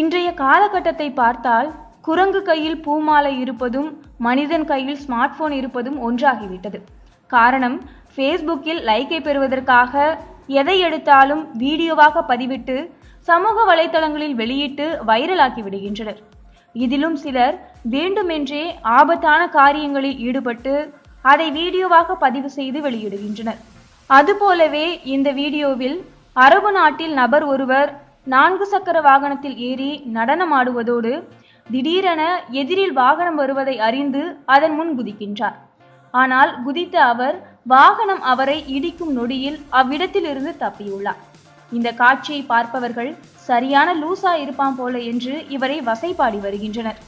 இன்றைய காலகட்டத்தை பார்த்தால் குரங்கு கையில் பூமாலை இருப்பதும் மனிதன் கையில் ஸ்மார்ட் போன் இருப்பதும் ஒன்றாகிவிட்டது. காரணம் ஃபேஸ்புக்கில் லைக்கை பெறுவதற்காக எதை எடுத்தாலும் வீடியோவாக பதிவிட்டு சமூக வலைதளங்களில் வெளியிட்டு வைரலாக்கி விடுகின்றனர் இதிலும் சிலர் வேண்டுமென்றே ஆபத்தான காரியங்களில் ஈடுபட்டு அதை வீடியோவாக பதிவு செய்து வெளியிடுகின்றனர். அதுபோலவே இந்த வீடியோவில் அரபு நாட்டில் நபர் ஒருவர் நான்கு சக்கர வாகனத்தில் ஏறி நடனமாடுவதோடு திடீரென எதிரில் வாகனம் வருவதை அறிந்து அதன் முன் குதிக்கின்றார். ஆனால் குதித்த அவர் வாகனம் அவரை இடிக்கும் நொடியில் அவ்விடத்திலிருந்து தப்பியுள்ளார். இந்த காட்சியை பார்ப்பவர்கள் சரியான லூசா இருப்பான் போல என்று இவரை வசைபாடி வருகின்றனர்.